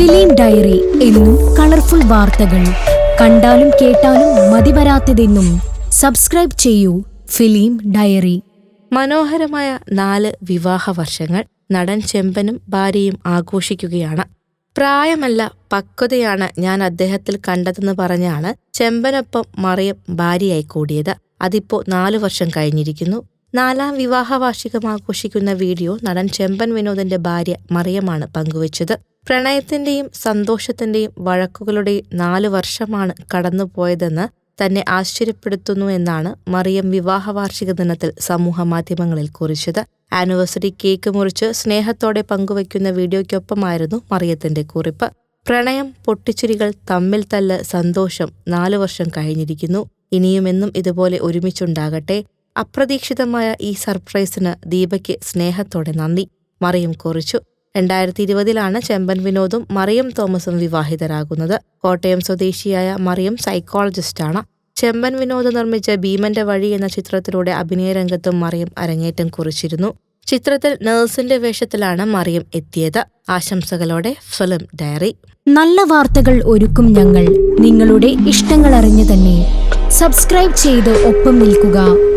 Film diary എന്നും colourful വാർത്തകൾ. കണ്ടാലും കേട്ടാലും മതിവരാത്തതെന്നും സബ്സ്ക്രൈബ് ചെയ്യൂ ഫിലിം ഡയറി. മനോഹരമായ നാല് വിവാഹ വർഷങ്ങൾ നടൻ ചെമ്പനും ഭാര്യയും ആഘോഷിക്കുകയാണ്. പ്രായമല്ല പക്വതയാണ് ഞാൻ അദ്ദേഹത്തിൽ കണ്ടതെന്ന് പറഞ്ഞാണ് ചെമ്പനൊപ്പം മറിയം ഭാര്യയായി കൂടിയത്. അതിപ്പോ നാലു വർഷം കഴിഞ്ഞിരിക്കുന്നു. നാലാം വിവാഹ വാർഷികം ആഘോഷിക്കുന്ന വീഡിയോ നടൻ ചെമ്പൻ വിനോദിന്റെ ഭാര്യ മറിയമാണ് പങ്കുവച്ചത്. പ്രണയത്തിന്റെയും സന്തോഷത്തിന്റെയും വഴക്കുകളുടെയും നാല് വർഷമാണ് കടന്നുപോയതെന്ന് തന്നെ ആശ്ചര്യപ്പെടുത്തുന്നു എന്നാണ് മറിയം വിവാഹ വാർഷിക ദിനത്തിൽ സമൂഹ മാധ്യമങ്ങളിൽ കുറിച്ചത്. ആനിവേഴ്സറി കേക്ക് മുറിച്ച് സ്നേഹത്തോടെ പങ്കുവയ്ക്കുന്ന വീഡിയോയ്ക്കൊപ്പമായിരുന്നു മറിയത്തിന്റെ കുറിപ്പ്. പ്രണയം പൊട്ടിച്ചിരികൾ തമ്മിൽ തല്ല് സന്തോഷം നാലു വർഷം കഴിഞ്ഞിരിക്കുന്നു. ഇനിയുമെന്നും ഇതുപോലെ ഒരുമിച്ചുണ്ടാകട്ടെ. അപ്രതീക്ഷിതമായ ഈ സർപ്രൈസിന് ദീപയ്ക്ക് സ്നേഹത്തോടെ നന്ദി. മറിയം കുറിച്ചു. രണ്ടായിരത്തി ഇരുപതിലാണ് ചെമ്പൻ വിനോദും മറിയം തോമസും വിവാഹിതരാകുന്നത്. കോട്ടയം സ്വദേശിയായ മറിയം സൈക്കോളജിസ്റ്റാണ്. ചെമ്പൻ വിനോദ് നിർമ്മിച്ച ഭീമന്റെ വഴി എന്ന ചിത്രത്തിലൂടെ അഭിനയ രംഗത്തും മറിയം അരങ്ങേറ്റം കുറിച്ചിരുന്നു. ചിത്രത്തിൽ നഴ്സിന്റെ വേഷത്തിലാണ് മറിയം എത്തിയത്. ആശംസകളോടെ ഫിലിം ഡയറി. നല്ല വാർത്തകൾ ഒരുക്കും ഞങ്ങൾ. നിങ്ങളുടെ ഇഷ്ടങ്ങൾ അറിഞ്ഞു തന്നെ സബ്സ്ക്രൈബ് ചെയ്ത് ഒപ്പം നിൽക്കുക.